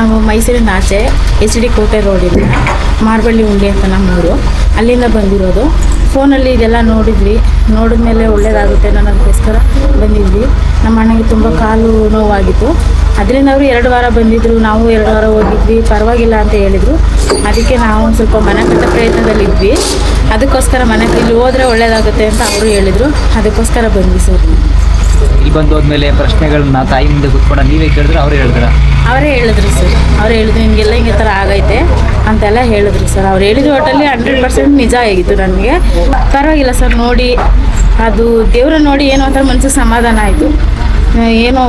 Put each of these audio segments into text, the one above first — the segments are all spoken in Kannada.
ನಾವು ಮೈಸೂರಿನ ಆಚೆ ಎಚ್ ಡಿ ಕೋಟೆ ರೋಡಿಂದ ಮಾರ್ಬಳ್ಳಿ ಉಂಡಿ ಅಂತ ನಮ್ಮೂರು. ಅಲ್ಲಿಂದ ಬಂದಿರೋದು. ಫೋನಲ್ಲಿ ಇದೆಲ್ಲ ನೋಡಿದ್ವಿ. ನೋಡಿದ್ಮೇಲೆ ಒಳ್ಳೇದಾಗುತ್ತೆ ಅನ್ನೋದಕ್ಕೋಸ್ಕರ ಬಂದಿದ್ವಿ. ನಮ್ಮ ಅಣ್ಣಗೆ ತುಂಬ ಕಾಲು ನೋವಾಗಿತ್ತು. ಅದರಿಂದ ಅವರು ಎರಡು ವಾರ ಬಂದಿದ್ದರು ನಾವು ಎರಡು ವಾರ ಹೋಗಿದ್ವಿ. ಪರವಾಗಿಲ್ಲ ಅಂತ ಹೇಳಿದರು. ಅದಕ್ಕೆ ನಾವು ಒಂದು ಸ್ವಲ್ಪ ಮನೆ ಕಟ್ಟ ಪ್ರಯತ್ನದಲ್ಲಿದ್ವಿ. ಅದಕ್ಕೋಸ್ಕರ ಮನೆ ಇಲ್ಲಿ ಹೋದರೆ ಒಳ್ಳೆಯದಾಗುತ್ತೆ ಅಂತ ಅವರು ಹೇಳಿದರು. ಅದಕ್ಕೋಸ್ಕರ ಬಂದ್ವಿ ಸರ್. ಇಲ್ಲಿ ಬಂದು ಹೋದ್ಮೇಲೆ ಪ್ರಶ್ನೆಗಳನ್ನ ತಾಯಿ ಮುಂದೆ ಕೂತ್ಕೊಂಡ ನೀವೇ ಕೇಳಿದ್ರೆ ಅವ್ರು ಹೇಳಿದ್ರ? ಅವರೇ ಹೇಳಿದ್ರು ಸರ್. ಅವ್ರು ಹೇಳಿದ್ರು ಹಿಂಗೆಲ್ಲ ಹಿಂಗೆ ಥರ ಆಗೈತೆ ಅಂತೆಲ್ಲ ಹೇಳಿದ್ರು ಸರ್. ಅವ್ರು ಹೇಳಿದ ಒಟ್ಟಲ್ಲಿ ಹಂಡ್ರೆಡ್ ಪರ್ಸೆಂಟ್ ನಿಜ ಆಗಿತ್ತು ನನಗೆ. ಪರವಾಗಿಲ್ಲ ಸರ್ ನೋಡಿ ಅದು ದೇವ್ರ ನೋಡಿ ಏನೋ ಅಂತ ಮನಸ್ಸಿಗೆ ಸಮಾಧಾನ ಆಯಿತು. ಏನೋ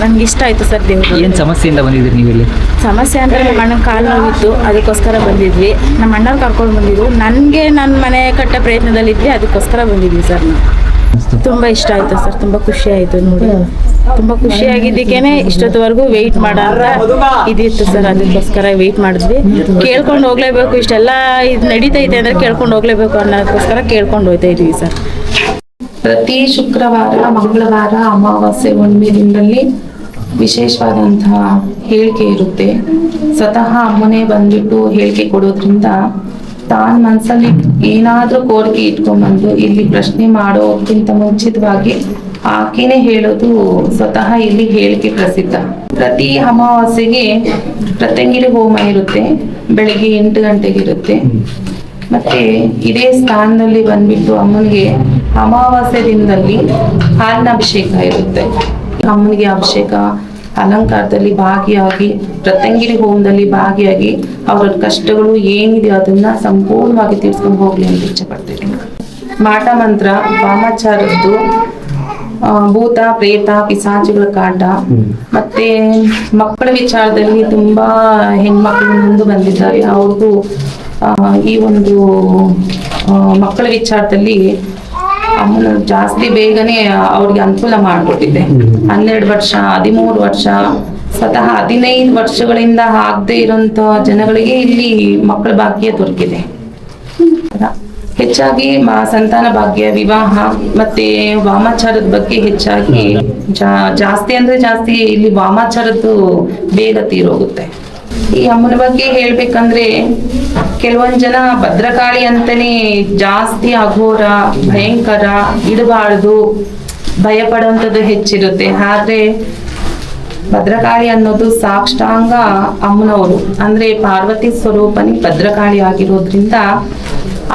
ನನಗೆ ಇಷ್ಟ ಆಯಿತು ಸರ್ ದೇವ್ರು ಏನು ಸಮಸ್ಯೆಯಿಂದ ಬಂದಿದ್ರಿ ನೀವು ಇಲ್ಲಿ? ಸಮಸ್ಯೆ ಅಂದರೆ ನಮ್ಮ ಅಣ್ಣನ ಕಾಲು ನೋವಿತ್ತು ಅದಕ್ಕೋಸ್ಕರ ಬಂದಿದ್ವಿ. ನಮ್ಮ ಅಣ್ಣನ ಕರ್ಕೊಂಡು ಬಂದಿದ್ರು ನನಗೆ ನನ್ನ ಮನೆ ಕಟ್ಟೋ ಪ್ರಯತ್ನದಲ್ಲಿದ್ವಿ ಅದಕ್ಕೋಸ್ಕರ ಬಂದಿದ್ವಿ ಸರ್ ನಾವು. ತುಂಬ ಇಷ್ಟ ಆಯಿತು ಸರ್ ತುಂಬ ಖುಷಿ ಆಯ್ತು ನೋಡಿ. ತುಂಬ ಖುಷಿಯಾಗಿದ್ದಕ್ಕೇನೆ ಇಷ್ಟೊತ್ತವರೆಗೂ ವೆಯ್ಟ್ ಮಾಡೋ ಅಂತ ಇದಿತ್ತು ಸರ್ ಅದಕ್ಕೋಸ್ಕರ ವೆಯ್ಟ್ ಮಾಡಿದ್ವಿ. ಕೇಳ್ಕೊಂಡು ಹೋಗ್ಲೇಬೇಕು ಇಷ್ಟೆಲ್ಲ ಇದು ನಡೀತೈತೆ ಅಂದರೆ ಕೇಳ್ಕೊಂಡು ಹೋಗ್ಲೇಬೇಕು ಅನ್ನೋದಕ್ಕೋಸ್ಕರ ಕೇಳ್ಕೊಂಡು ಹೋಗ್ತಾ ಇದ್ವಿ ಸರ್. ಪ್ರತಿ ಶುಕ್ರವಾರ ಮಂಗಳವಾರ ಅಮಾವಾಸ್ಯೆ ಹುಣ್ಣಿಮೆ ದಿನದಲ್ಲಿ ವಿಶೇಷವಾದಂತಹ ಹೇಳಿಕೆ ಇರುತ್ತೆ. ಸ್ವತಃ ಅಮ್ಮನೇ ಬಂದ್ಬಿಟ್ಟು ಹೇಳಿಕೆ ಕೊಡೋದ್ರಿಂದ ತಾನ್ ಮನ್ಸಲ್ಲಿ ಏನಾದ್ರೂ ಕೋರಿಕೆ ಇಟ್ಕೊಂಡ್ಬಂದು ಇಲ್ಲಿ ಪ್ರಶ್ನೆ ಮಾಡೋಕ್ಕಿಂತ ಮುಂಚಿತವಾಗಿ ಆಕೆನೆ ಹೇಳೋದು ಸ್ವತಃ ಇಲ್ಲಿ ಹೇಳಿಕೆ ಪ್ರಸಿದ್ಧ. ಪ್ರತಿ ಅಮಾವಾಸ್ಯೆಗೆ ಪ್ರತ್ಯಂಗಿರಿ ಹೋಮ ಇರುತ್ತೆ, ಬೆಳಿಗ್ಗೆ ಎಂಟು ಗಂಟೆಗೆ ಇರುತ್ತೆ. ಮತ್ತೆ ಇದೇ ಸ್ಥಾನದಲ್ಲಿ ಬಂದ್ಬಿಟ್ಟು ಅಮ್ಮನಿಗೆ ಅಮಾವಾಸ್ಯೆ ದಿನದಲ್ಲಿ ಹಾಲಿನ ಅಭಿಷೇಕ ಇರುತ್ತೆ. ಅಮ್ಮನಿಗೆ ಅಭಿಷೇಕ ಅಲಂಕಾರದಲ್ಲಿ ಭಾಗಿಯಾಗಿ ಪ್ರತಂಗಿರಿ ಹೋಮದಲ್ಲಿ ಭಾಗಿಯಾಗಿ ಅವರ ಕಷ್ಟಗಳು ಏನಿದೆ ಅದನ್ನ ಸಂಪೂರ್ಣವಾಗಿ ತೀರ್ಸ್ಕೊಂಡು ಹೋಗ್ಲಿ ಅಂತ ಇಚ್ಛೆ ಪಡ್ತೀವಿ ಮಾಟ ಮಂತ್ರ, ವಾಮಾಚಾರದ್ದು ಭೂತ, ಪ್ರೇತ, ಪಿಸಾಚಿಗಳ ಕಾಟ ಮತ್ತೆ ಮಕ್ಕಳ ವಿಚಾರದಲ್ಲಿ ತುಂಬಾ ಹೆಣ್ಮಕ್ಳು ಮುಂದೆ ಬಂದಿದ್ದಾರೆ. ಅವ್ರಿಗೂ ಈ ಒಂದು ಮಕ್ಕಳ ವಿಚಾರದಲ್ಲಿ ಅಮ್ಮನು ಜಾಸ್ತಿ ಬೇಗನೆ ಅವ್ರಿಗೆ ಅನುಕೂಲ ಮಾಡಿಕೊಟ್ಟಿದ್ದೆ. ಹನ್ನೆರಡು ವರ್ಷ ಹದಿಮೂರು ವರ್ಷ ಸ್ವತಃ ಹದಿನೈದು ವರ್ಷಗಳಿಂದ ಆಗದೆ ಇರೋಂಥ ಜನಗಳಿಗೆ ಇಲ್ಲಿ ಮಕ್ಕಳ ಭಾಗ್ಯ ದೊರಕಿದೆ. ಹೆಚ್ಚಾಗಿ ಸಂತಾನ ಭಾಗ್ಯ ವಿವಾಹ ಮತ್ತೆ ವಾಮಾಚಾರದ ಬಗ್ಗೆ ಹೆಚ್ಚಾಗಿ ಜಾಸ್ತಿ ಅಂದ್ರೆ ಜಾಸ್ತಿ ಇಲ್ಲಿ ವಾಮಾಚಾರದ್ದು ಬೇಗ ತೀರೋಗುತ್ತೆ. ಈ ಅಮ್ಮನ ಬಗ್ಗೆ ಹೇಳ್ಬೇಕಂದ್ರೆ ಕೆಲವೊಂದ್ ಜನ ಭದ್ರಕಾಳಿ ಅಂತಾನೆ ಜಾಸ್ತಿ ಅಘೋರ ಭಯಂಕರ, ಇಡಬಾರ್ದು ಭಯ ಹೆಚ್ಚಿರುತ್ತೆ. ಆದ್ರೆ ಭದ್ರಕಾಳಿ ಅನ್ನೋದು ಸಾಕ್ಷಾಂಗ ಅಮ್ಮನವರು. ಅಂದ್ರೆ ಪಾರ್ವತಿ ಸ್ವರೂಪನಿ ಭದ್ರಕಾಳಿ ಆಗಿರೋದ್ರಿಂದ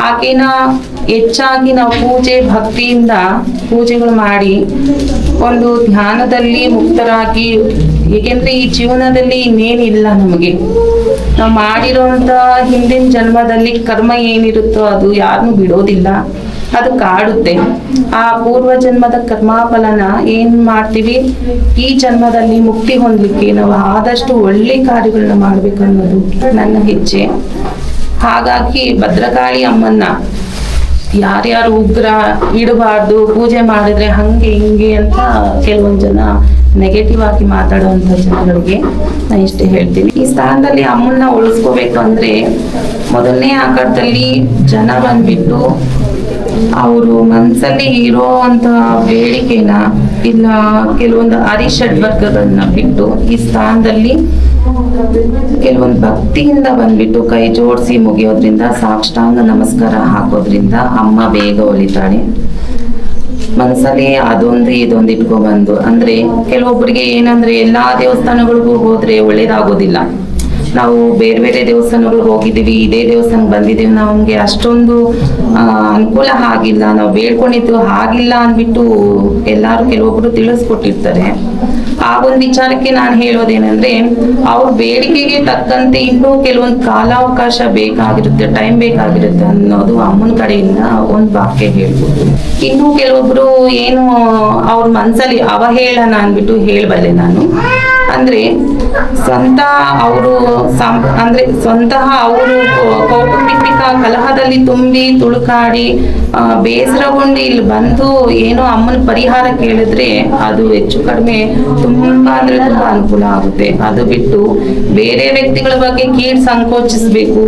ಆಕೆನ ಹೆಚ್ಚಾಗಿ ನಾವು ಪೂಜೆ ಭಕ್ತಿಯಿಂದ ಪೂಜೆಗಳು ಮಾಡಿ ಒಂದು ಧ್ಯಾನದಲ್ಲಿ ಮುಕ್ತರಾಗಿ ಏಕೆಂದ್ರೆ ಈ ಜೀವನದಲ್ಲಿ ಇನ್ನೇನಿಲ್ಲ ನಮಗೆ. ನಾವು ಮಾಡಿರೋಂತ ಹಿಂದಿನ ಜನ್ಮದಲ್ಲಿ ಕರ್ಮ ಏನಿರುತ್ತೋ ಅದು ಯಾರನ್ನು ಬಿಡೋದಿಲ್ಲ. ಅದು ಕಾಡುತ್ತೆ. ಆ ಪೂರ್ವ ಜನ್ಮದ ಕರ್ಮಾಫಲನ ಏನ್ ಮಾಡ್ತೀವಿ? ಈ ಜನ್ಮದಲ್ಲಿ ಮುಕ್ತಿ ಹೊಂದಲಿಕ್ಕೆ ನಾವು ಆದಷ್ಟು ಒಳ್ಳೆ ಕಾರ್ಯಗಳನ್ನ ಮಾಡ್ಬೇಕನ್ನೋದು ನನ್ನ ಹೆಜ್ಜೆ. ಹಾಗಾಗಿ ಭದ್ರಕಾಳಿ ಅಮ್ಮನ್ನ ಯಾರ್ಯಾರು ಉಗ್ರ ಇಡಬಾರ್ದು, ಪೂಜೆ ಮಾಡಿದ್ರೆ ಹಂಗೆ ಹಿಂಗೆ ಅಂತ ಕೆಲವೊಂದು ಜನ ನೆಗೆಟಿವ್ ಆಗಿ ಮಾತಾಡುವಂತ ಜನಗಳಿಗೆ ನಾನು ಇಷ್ಟೇ ಹೇಳ್ತೀನಿ. ಈ ಸ್ಥಾನದಲ್ಲಿ ಅಮ್ಮನ್ನ ಉಳಿಸ್ಕೋಬೇಕು ಅಂದ್ರೆ ಮೊದಲನೇ ಆಕಾರದಲ್ಲಿ ಜನ ಬಂದ್ಬಿಟ್ಟು ಅವರು ಮನಸ್ಸಲ್ಲಿ ಇರೋ ಅಂತ ಬೇಡಿಕೆನ ಇಲ್ಲ ಕೆಲವೊಂದು ಹರಿಷಡ್ವರ್ಗಗಳನ್ನ ಬಿಟ್ಟು ಈ ಸ್ಥಾನದಲ್ಲಿ ಕೆಲವೊಂದು ಭಕ್ತಿಯಿಂದ ಬಂದ್ಬಿಟ್ಟು ಕೈ ಜೋಡಿಸಿ ಮುಗಿಯೋದ್ರಿಂದ ಸಾಷ್ಟಾಂಗ ನಮಸ್ಕಾರ ಹಾಕೋದ್ರಿಂದ ಅಮ್ಮ ಬೇಗ ಒಲಿತಾಳೆ. ಮನಸ್ಸಲ್ಲಿ ಅದೊಂದು ಇದೊಂದು ಇಟ್ಕೊಬಂದು ಅಂದ್ರೆ ಕೆಲವೊಬ್ಬರಿಗೆ ಏನಂದ್ರೆ ಎಲ್ಲಾ ದೇವಸ್ಥಾನಗಳಿಗೂ ಹೋದ್ರೆ ಒಳ್ಳೇದಾಗೋದಿಲ್ಲ. ನಾವು ಬೇರೆ ಬೇರೆ ದೇವಸ್ಥಾನಗಳಿಗೆ ಹೋಗಿದ್ದೀವಿ, ಇದೇ ದೇವಸ್ಥಾನಕ್ಕೆ ಬಂದಿದ್ದೀವಿ. ನಮಗೆ ಅಷ್ಟೊಂದು ಅನುಕೂಲ ಆಗಿಲ್ಲ. ನಾವು ಬೇಡ್ಕೊಂಡಿದ್ದು ಆಗಿಲ್ಲ ಅಂದ್ಬಿಟ್ಟು ಎಲ್ಲಾರು ಕೆಲವೊಬ್ರು ತಿಳಿಸ್ಕೊಟ್ಟಿರ್ತಾರೆ. ಆ ಒಂದು ವಿಚಾರಕ್ಕೆ ನಾನು ಹೇಳೋದೇನಂದ್ರೆ, ಅವ್ರ ಬೇಡಿಕೆಗೆ ತಕ್ಕಂತೆ ಇನ್ನೂ ಕೆಲವೊಂದು ಕಾಲಾವಕಾಶ ಬೇಕಾಗಿರುತ್ತೆ ಟೈಮ್ ಬೇಕಾಗಿರುತ್ತೆ ಅನ್ನೋದು ಅಮ್ಮನ ಕಡೆಯಿಂದ ಒಂದು ವಾಕ್ಯ ಹೇಳ್ಬೋದು. ಇನ್ನು ಕೆಲವೊಬ್ರು ಏನು ಅವ್ರ ಮನ್ಸಲ್ಲಿ ಅವಹೇಳನ ಅಂದ್ಬಿಟ್ಟು ಹೇಳಬಲ್ಲೆ ನಾನು. ಅಂದ್ರೆ ಸ್ವಂತ ಅವರು ಅಂದ್ರೆ ಸ್ವಂತಹ ಅವರು ಕೌಟುಂಬಿಕ ಕಲಹದಲ್ಲಿ ತುಂಬಿ ತುಳುಕಾಡಿ ಬೇಸರಗೊಂಡು ಇಲ್ಲಿ ಬಂದು ಏನೋ ಅಮ್ಮನ ಪರಿಹಾರ ಕೇಳಿದ್ರೆ ಅದು ಹೆಚ್ಚು ಕಡಿಮೆ ತುಂಬಾ ಅಂದ್ರೆ ತುಂಬಾ ಅನುಕೂಲ ಆಗುತ್ತೆ. ಅದು ಬಿಟ್ಟು ಬೇರೆ ವ್ಯಕ್ತಿಗಳ ಬಗ್ಗೆ ಕೀಳ್ ಸಂಕೋಚಿಸ್ಬೇಕು.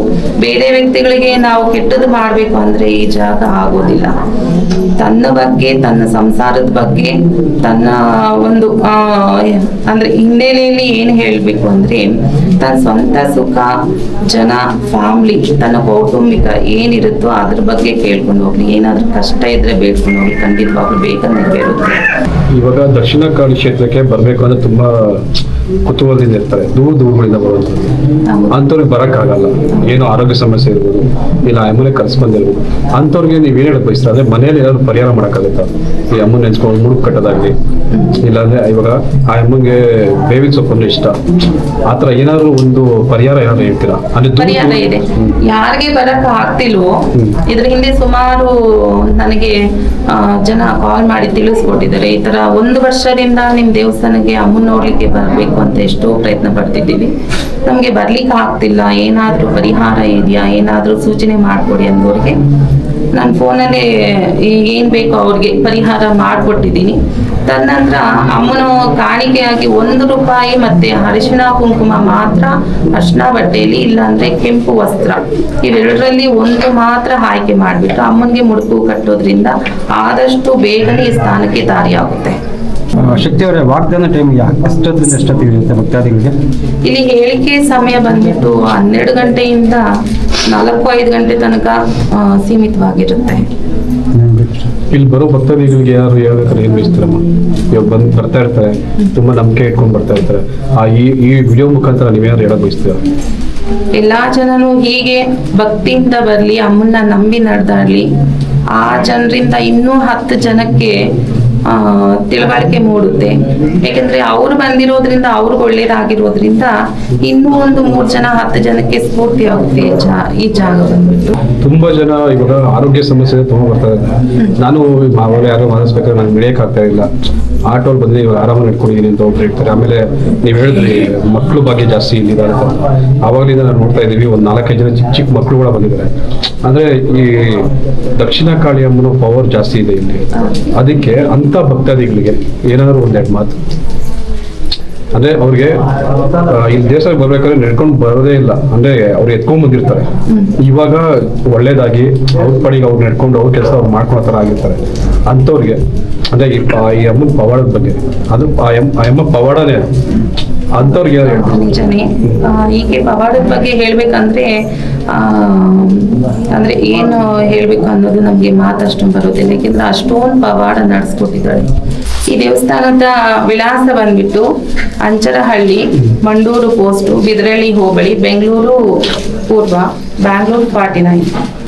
ಬೇರೆ ವ್ಯಕ್ತಿಗಳಿಗೆ ನಾವು ಕೆಟ್ಟದ್ದು ಮಾಡ್ಬೇಕು ಅಂದ್ರೆ ಈ ಜಾಗ ಆಗೋದಿಲ್ಲ. ತನ್ನ ಬಗ್ಗೆ, ತನ್ನ ಸಂಸಾರದ ಬಗ್ಗೆ, ತನ್ನ ಒಂದು ಅಂದ್ರೆ ಹಿನ್ನೆಲೆಯಲ್ಲಿ ಏನ್ ಹೇಳ್ಬೇಕು ಅಂದ್ರೆ ತನ್ನ ಸ್ವಂತ ಸುಖ, ಜನ ಫ್ಯಾಮ್ಲಿ ತನ್ನ ಕೌಟುಂಬಿಕ ಏನಿರುತ್ತೋ ಅದ್ರ ಬಗ್ಗೆ ಕೇಳ್ಕೊಂಡು ಹೋಗ್ಲಿ. ಏನಾದ್ರೂ ಕಷ್ಟ ಇದ್ರೆ ಬೇಡ್ಕೊಂಡು ಹೋಗ್ಲಿ. ಖಂಡಿತವಾಗ್ಲೂ ಬೇಕಂತ ನೆರವೇರುತ್ತೆ. ಇವಾಗ ದಕ್ಷಿಣ ಕಾಡು ಕ್ಷೇತ್ರಕ್ಕೆ ಬರ್ಬೇಕು ಅಂದ್ರೆ ತುಂಬಾ ಕುತೂಹಲದಿಂದ ಇರ್ತಾರೆ. ದೂರ ದೂರಗಳಿಂದ ಬರುವಂಥದ್ದು ಅಂತವ್ರಿಗೆ ಅಂಥವ್ರಿಗೆ ಆಗಲ್ಲ ಏನೋ ಆರೋಗ್ಯ ಸಮಸ್ಯೆ ಇರ್ಬೋದು ಇಲ್ಲ ಅಮ್ಮನೆ ಕರ್ಸ್ಕೊಂಡಿರ್ಬೋದು ಅಂಥವ್ರಿಗೆ ನೀವು ಏನ್ ಹೇಳಕ್ ಬಯಸ್ತಾರೆ ಅಂದ್ರೆ ಮನೇಲಿ ಏನಾದ್ರು ಪರಿಹಾರ ಮಾಡಕ್ಕಾಗುತ್ತಾ? ಈ ಅಮ್ಮನ ನೆನ್ಸ್ಕೊಂಡು ಕಟ್ಟೋದಾಗ್ಲಿ ಇಲ್ಲಾಂದ್ರೆ ಇವಾಗ ಆ ಅಮ್ಮಂಗೆ ಬೇವಿನ ಸೊಪ್ಪನ್ನು ಇಷ್ಟ. ಆತರ ಏನಾದ್ರು ಒಂದು ಪರಿಹಾರ ಏನಾದ್ರು ಹೇಳ್ತೀರಾ? ಅಂದ್ರೆ ಪರಿಹಾರ ಇದೆ. ಯಾರಿಗೆ ಬರಕ್ ಆಗ್ತಿಲ್ವೋ ಇದ್ರ ಹಿಂದೆ ಸುಮಾರು ನನಗೆ ಜನ ಕಾಲ್ ಮಾಡಿ ತಿಳಿಸ್ಕೊಟ್ಟಿದ್ದಾರೆ. ಈ ತರ ಒಂದು ವರ್ಷದಿಂದ ನಿಮ್ ದೇವಸ್ಥಾನಕ್ಕೆ ಅಮ್ಮನ್ ನೋಡ್ಲಿಕ್ಕೆ ಬರ್ಬೇಕು ಅಂತ ಎಷ್ಟೋ ಪ್ರಯತ್ನ ಪಡ್ತಿದ್ದೀವಿ. ನಮ್ಗೆ ಬರ್ಲಿಕ್ಕೆ ಆಗ್ತಿಲ್ಲ. ಏನಾದ್ರೂ ಪರಿಹಾರ ಇದೆಯಾ? ಏನಾದ್ರೂ ಸೂಚನೆ ಮಾಡ್ಕೊಡಿ ಅಂದವ್ರಿಗೆ. ನಾನು ಫೋನಲ್ಲಿ ಏನ್ ಬೇಕೋ ಅವ್ರಿಗೆ ಪರಿಹಾರ ಮಾಡ್ಕೊಟ್ಟಿದ್ದೀನಿ. ತದನಂತರ ಅಮ್ಮನ ಕಾಣಿಕೆಯಾಗಿ ಒಂದು ರೂಪಾಯಿ ಮತ್ತೆ ಅರಿಶಿಣ ಕುಂಕುಮ ಮಾತ್ರ ಅರ್ಶಿಣ ಬಟ್ಟೆಯಲ್ಲಿ, ಇಲ್ಲಾಂದ್ರೆ ಕೆಂಪು ವಸ್ತ್ರ. ಇವೆರಡರಲ್ಲಿ ಒಂದು ಮಾತ್ರ ಆಯ್ಕೆ ಮಾಡಿಬಿಟ್ಟು ಅಮ್ಮನಿಗೆ ಮುಡುಕು ಕಟ್ಟೋದ್ರಿಂದ ಆದಷ್ಟು ಬೇಗನೆ ಈ ಸ್ಥಾನಕ್ಕೆ ದಾರಿಯಾಗುತ್ತೆ. ಶಕ್ತಿಯವರೇ ವಾಗ್ದಾನ ಟೈಮ್ ಅಷ್ಟೊತ್ತಿಂದ ಎಷ್ಟೊತ್ತಿಗೆ ಇರುತ್ತೆ ಭಕ್ತಾದಿಗಳಿಗೆ. ಇಲ್ಲಿ ಹೇಳಿಕೆ ಸಮಯ ಬಂದ್ಬಿಟ್ಟು ಹನ್ನೆರಡು ಗಂಟೆಯಿಂದ ನಾಲ್ಕು ಐದು ಗಂಟೆ ತನಕ ಸೀಮಿತವಾಗಿರುತ್ತೆ. ಇಲ್ಲಿ ಬರೋ ಭಕ್ತಾದಿಗಳಿಗೆ ಯಾರು ಹೇಳ್ಬೇಕಾದ್ರೆ ಏನ್ ಬಯಸ್ತಾರಮ್ಮ ಇವಾಗ ಬಂದು ಬರ್ತಾ ಇರ್ತಾರೆ ತುಂಬಾ ನಂಬಿಕೆ ಇಟ್ಕೊಂಡು ಬರ್ತಾ ಇರ್ತಾರೆ. ಆ ಈ ಈ ವಿಡಿಯೋ ಮುಖಾಂತರ ನೀವೇನಾದ್ರು ಹೇಳಕ್ ಬಯಸ್ತೀರಾ? ಎಲ್ಲಾ ಜನನು ಹೀಗೆ ಭಕ್ತಿಯಿಂದ ಬರ್ಲಿ ಅಮ್ಮನ್ನ ನಂಬಿ ನಡೆದಾಡ್ಲಿ. ಆ ಜನರಿಂದ ಇನ್ನೂ ಹತ್ತು ಜನಕ್ಕೆ ತಿಳುವಳಿಕೆ ಮೂಡುತ್ತೆ. ಯಾಕಂದ್ರೆ ಅವ್ರು ಬಂದಿರೋದ್ರಿಂದ ಅವ್ರಿಗೆ ಒಳ್ಳೇದಾಗಿರೋದ್ರಿಂದ ಇನ್ನೂ ಒಂದು ಮೂರ್ ಜನ ಹತ್ತು ಜನಕ್ಕೆ ಸ್ಫೂರ್ತಿ ಆಗುತ್ತೆ ಈ ಜಾಗ ಬಂದ್ಬಿಟ್ಟು. ತುಂಬಾ ಜನ ಇವಾಗ ಆರೋಗ್ಯ ಸಮಸ್ಯೆ ತುಂಬಾ ಬರ್ತಾ ಇದೆ ನಾನು ಯಾರು ಮಾತಾಡ್ಸ್ಬೇಕಾದ್ರೆ ನಾನು ನಡೆಯಕ್ ಆಗ್ತಾ ಇಲ್ಲ. ಆಟೋಲ್ ಇವಾಗ ಆರಾಮಾಗಿ ನಡ್ಕೊಂಡಿದ್ದೀನಿ ಅಂತ ಒಬ್ರು ಹೇಳ್ತಾರೆ. ಆಮೇಲೆ ನೀವು ಹೇಳಿದ್ರಿ, ಮಕ್ಳು ಬಗ್ಗೆ ಜಾಸ್ತಿ ಇಲ್ಲಿದ್ದಾರೆ ಅಂತ. ಆವಾಗಲಿಂದ ನಾನು ನೋಡ್ತಾ ಇದೀವಿ ಒಂದು ನಾಲ್ಕೈದು ಜನ ಚಿಕ್ಕ ಚಿಕ್ಕ ಮಕ್ಕಳು ಕೂಡ ಬಂದಿದ್ದಾರೆ. ಅಂದ್ರೆ ಈ ದಕ್ಷಿಣ ಕಾಳಿ ಅಮ್ಮನ ಪವರ್ ಜಾಸ್ತಿ ಇದೆ ಇಲ್ಲಿ. ಅದಕ್ಕೆ ಅಂತ ಭಕ್ತಾದಿಗಳಿಗೆ ಏನಾದ್ರು ಒಂದೆರಡು ಮಾತು. ಅಂದ್ರೆ ಅವ್ರಿಗೆ ಇಲ್ಲಿ ದೇಶಕ್ಕೆ ಬರ್ಬೇಕಾದ್ರೆ ನಡ್ಕೊಂಡು ಬರೋದೇ ಇಲ್ಲ. ಅಂದ್ರೆ ಅವ್ರು ಎತ್ಕೊಂಡ್ ಬಂದಿರ್ತಾರೆ. ಇವಾಗ ಒಳ್ಳೇದಾಗಿ ಅವ್ರ ಪಡಿಗೆ ಅವ್ರು ನಡ್ಕೊಂಡು ಅವ್ರ ಕೆಲಸ ಅವ್ರು ಮಾಡ್ಕೊಳೋ ತರ ಆಗಿರ್ತಾರೆ. ಅಂತವ್ರಿಗೆ ಅಂದ್ರೆ ಈ ಅಮ್ಮನ ಪವಾಡದ ಬಗ್ಗೆ. ಅದು ಆ ಎಮ್ಮ ಪವಾಡನೇ ಹೇಳ್ತಾರೆ? ನಿಜನೇ. ಹೀಗೆ ಪವಾಡದ ಬಗ್ಗೆ ಹೇಳ್ಬೇಕಂದ್ರೆ ಆ ಅಂದ್ರೆ ಏನು ಹೇಳ್ಬೇಕು ಅನ್ನೋದು ನಮ್ಗೆ ಮಾತಷ್ಟು ಬರೋದಿಲ್ಲ. ಯಾಕೆಂದ್ರೆ ಅಷ್ಟೊಂದು ಪವಾಡ ನಡೆಸ್ಕೊಟ್ಟಿದ್ದಾಳೆ ಈ ದೇವಸ್ಥಾನದ ವಿಳಾಸ ಬಂದ್ಬಿಟ್ಟು ಅಂಚರಹಳ್ಳಿ ಮಂಡೂರು ಪೋಸ್ಟು ಬಿದ್ರಳ್ಳಿ ಹೋಬಳಿ ಬೆಂಗಳೂರು ಪೂರ್ವ Bangalore forty nine.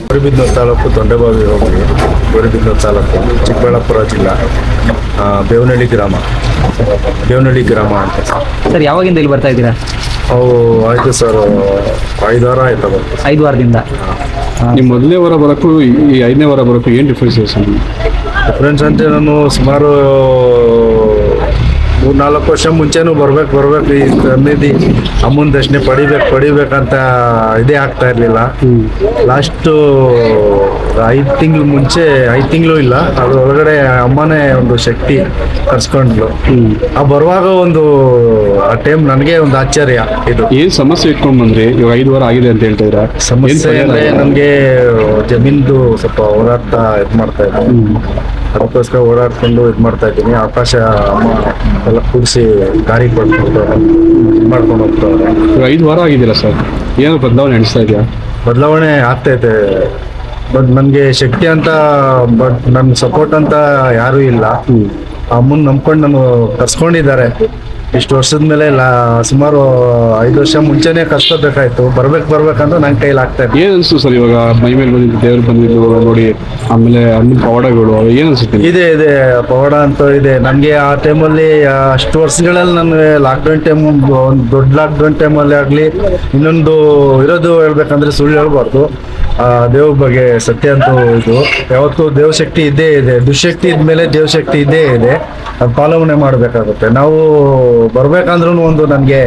Gauribidanur taluk Tondebavi hobli Gauribidanur taluk Chikkaballapur ಜಿಲ್ಲಾ ಬೇವನಹಳ್ಳಿ ಗ್ರಾಮ. ಬೇವನಹಳ್ಳಿ ಗ್ರಾಮ ಅಂತ. ಸರ್ ಯಾವಾಗಿಂದ ಇಲ್ಲಿ ಬರ್ತಾ ಇದ್ದೀರಾ? ಅವು ಆಯ್ತು ಸರ್ ಐದು ವಾರ ಆಯ್ತು ಐದು ವಾರದಿಂದ? ನಿಮ್ಮ ಮೊದಲನೇ ವಾರ ಬರೋಕ್ಕೂ ಈ- ಐದನೇ ವಾರ ಬರೋಕ್ಕೂ ಏನು ಡಿಫ್ರೆನ್ಸ್ ಇದೆ ಸರ್? ಫ್ರೆಂಡ್ಸ್ ಅಂತ ನಾನು ಸುಮಾರು ಮೂರ್ನಾಲ್ಕು ವರ್ಷ ಮುಂಚೆನೂ ಬರ್ಬೇಕು ಬರ್ಬೇಕು. ಈ ಸನ್ನಿಧಿ ಅಮ್ಮನ ದರ್ಶನ ಪಡಿಬೇಕು ಪಡಿಬೇಕಂತ ಇದೇ ಆಗ್ತಾ ಇರಲಿಲ್ಲ. ಲಾಸ್ಟು ಐದು ತಿಂಗಳು ಮುಂಚೆ ಐದು ತಿಂಗಳು ಇಲ್ಲ ಅದ್ರ ಒಳಗಡೆ ಅಮ್ಮನೇ ಒಂದು ಶಕ್ತಿ ಕರ್ಸ್ಕೊಂಡ್ಲು ಆ ಬರುವಾಗ ಒಂದು ಆ ಟೈಮ್ ನನಗೆ ಒಂದು ಆಶ್ಚರ್ಯ ಇದು. ಏನ್ ಸಮಸ್ಯೆ ಇಟ್ಕೊಂಡ್ ಬಂದ್ರಿ? ಇವಾಗ ಐದು ವಾರ ಆಗಿದೆ ಅಂತ ಹೇಳ್ತಾ ಇದ್ರ ಸಮಸ್ಯೆ ಅಂದ್ರೆ ನಮ್ಗೆ ಜಮೀನ್ದು ಸ್ವಲ್ಪ ಹೋರಾಟ ಇದ್ ಮಾಡ್ತಾ ಇದ್ದೆ. ಅದಕ್ಕೋಸ್ಕರ ಓಡಾಡ್ಕೊಂಡು ಇದು ಮಾಡ್ತಾ ಇದ್ದೀನಿ. ಆಕಾಶ ಅಮ್ಮ ಎಲ್ಲ ಕೂಡಿಸಿ ಗಾಡಿ ಇದ್ ಮಾಡ್ಕೊಂಡು ಹೋಗ್ತಾವ್ರೆ ಇವಾಗ ಐದು ವಾರ ಆಗಿದ್ದೀರಾ ಸರ್? ಏನು ಬದಲಾವಣೆ ಅನಿಸ್ತಾ ಇದೆಯಾ? ಬದಲಾವಣೆ ಆಗ್ತೈತೆ ಬಟ್ ನನಗೆ ಶಕ್ತಿ ಅಂತ ಬಟ್ ನನ್ ಸಪೋರ್ಟ್ ಅಂತ ಯಾರು ಇಲ್ಲ. ಅಮ್ಮನ್ ನಂಬ್ಕೊಂಡು ನಾನು ಕರ್ಸ್ಕೊಂಡಿದ್ದಾರೆ. ಇಷ್ಟು ವರ್ಷದ ಮೇಲೆ ಸುಮಾರು ಐದು ವರ್ಷ ಮುಂಚೆನೆ ಕರ್ಸ್ಕೋಬೇಕಾಯ್ತು. ಬರ್ಬೇಕು ಬರ್ಬೇಕಂತ ನನ್ ಕೈಲಿ ಆಗ್ತಾ ಏನ್ ಅನ್ಸ್ತು ಸರ್ ಇವಾಗ ಮೈ ಮೇಲೆ ಬಂದಿದ್ದು ದೇವ್ರು ಬಂದಿದ್ದು ನೋಡಿ ಆಮೇಲೆ ಅಲ್ಲಿ ಪವಾಡಗಳು ಏನ್ ಅನ್ಸುತ್ತೆ? ಇದೆ ಇದೆ. ಪವಾಡ ಅಂತ ಇದೆ. ನನಗೆ ಆ ಟೈಮಲ್ಲಿ ಅಷ್ಟು ವರ್ಷಗಳಲ್ಲಿ ನನಗೆ ಲಾಕ್ಡೌನ್ ಟೈಮ್ ಒಂದು ದೊಡ್ಡ ಲಾಕ್ಡೌನ್ ಟೈಮಲ್ಲಿ ಆಗಲಿ ಇನ್ನೊಂದು ಇರೋದು ಹೇಳ್ಬೇಕಂದ್ರೆ ಸುಳ್ಳು ಹೇಳ್ಬಾರ್ದು. ಆ ದೇವ್ರ ಬಗ್ಗೆ ಸತ್ಯ ಅಂತ ಇದು. ಯಾವತ್ತು ದೇವಶಕ್ತಿ ಇದ್ದೇ ಇದೆ. ದುಶಕ್ತಿ ಇದ್ಮೇಲೆ ದೇವಶಕ್ತಿ ಇದ್ದೇ ಇದೆ. ಅದು ಪಾಲನೆ ಮಾಡಬೇಕಾಗುತ್ತೆ. ನಾವು ಬರ್ಬೇಕಂದ್ರೂ ಒಂದು ನನಗೆ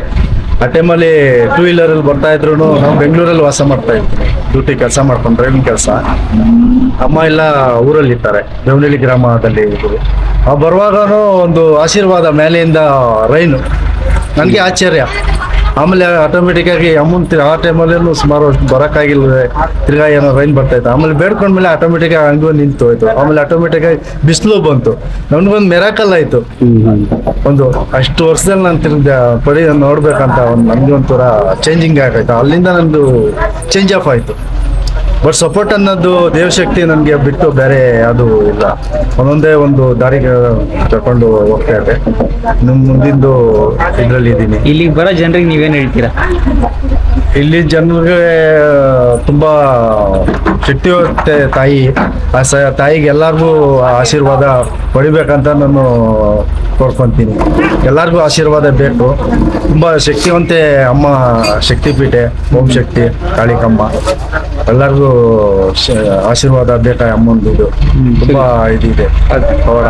ಆ ಟೈಮಲ್ಲಿ ಟೂ ವೀಲರಲ್ಲಿ ಬರ್ತಾ ಇದ್ರು ನಾವು ಬೆಂಗಳೂರಲ್ಲಿ ವಾಸ ಮಾಡ್ತಾ ಇದ್ವಿ. ಡ್ಯೂಟಿ ಕೆಲಸ ಮಾಡ್ಕೊಂಡು ಡ್ರೈವಿಂಗ್ ಕೆಲಸ. ಅಮ್ಮ ಎಲ್ಲ ಊರಲ್ಲಿ ಇರ್ತಾರೆ. ದೇವನಹಳ್ಳಿ ಗ್ರಾಮದಲ್ಲಿ ಇದ್ರು ಆ ಬರುವಾಗನೂ ಒಂದು ಆಶೀರ್ವಾದ ಮೇಲೆಯಿಂದ ರೈನು. ನನಗೆ ಆಶ್ಚರ್ಯ. ಆಮೇಲೆ ಆಟೋಮೆಟಿಕ್ ಆಗಿ ಅಮೌಂಟ್ ಆ ಟೈಮಲ್ಲೂ ಸುಮಾರು ಬರೋಕ್ಕಾಗಿಲ್ಲ ತಿರ್ಗಾ ಏನೋ ರೈನ್ ಬರ್ತಾ ಇತ್ತು. ಆಮೇಲೆ ಬೇಡ್ಕೊಂಡ್ಮೇಲೆ ಆಟೋಮೆಟಿಕ್ ಆಗಿ ಹಂಗೂ ನಿಂತು ಹೋಯ್ತು. ಆಮೇಲೆ ಆಟೋಮೆಟಿಕ್ ಆಗಿ ಬಿಸಿಲು ಬಂತು. ನನ್ಗೊಂದು ಮೆರಾಕಲ್ ಆಯ್ತು. ಒಂದು ಅಷ್ಟು ವರ್ಷದಲ್ಲಿ ನಾನು ತಿರ್ಗ ಪಡಿ ನೋಡ್ಬೇಕಂತ ಒಂದು ನನ್ಗೆ ಒಂಥರ ಚೇಂಜಿಂಗ್ ಆಗೈತು ಅಲ್ಲಿಂದ ನಂದು ಚೇಂಜ್ ಆಫ್ ಆಯ್ತು. ಬಟ್ ಸಪೋರ್ಟ್ ಅನ್ನೋದು ದೇವಶಕ್ತಿ ನನಗೆ ಬಿಟ್ಟು ಬೇರೆ ಅದು ಇಲ್ಲ. ಒಂದೊಂದೇ ಒಂದು ದಾರಿಗೆ ತಗೊಂಡು ಹೋಗ್ತಾ ಇದೆ. ನಿಮ್ಮ ಮುಂದಿಂದು ಇದರಲ್ಲಿ ಇದ್ದೀನಿ. ಇಲ್ಲಿಗೆ ಬರೋ ಜನರಿಗೆ ನೀವೇನು ಹೇಳ್ತೀರಾ? ಇಲ್ಲಿ ಜನರಿಗೆ ತುಂಬಾ ಹೋಗುತ್ತೆ ತಾಯಿ. ಆ ಸ ತಾಯಿಗೆ ಎಲ್ಲರಿಗೂ ಆಶೀರ್ವಾದ ಪಡಿಬೇಕಂತ ನಾನು ಕೋರ್ಕೊಂತೀನಿ. ಎಲ್ಲರಿಗೂ ಆಶೀರ್ವಾದ ಬೇಕು. ತುಂಬಾ ಶಕ್ತಿವಂತೆ ಅಮ್ಮ ಶಕ್ತಿಪೀಠೆ ಓಂ ಶಕ್ತಿ ಕಾಳಿಕಮ್ಮ. ಎಲ್ಲರಿಗೂ ಆಶೀರ್ವಾದ ಬೇಕಾ ಅಮ್ಮಂದು ಇದು ತುಂಬಾ ಇದಿದೆ. ಪವಾಡ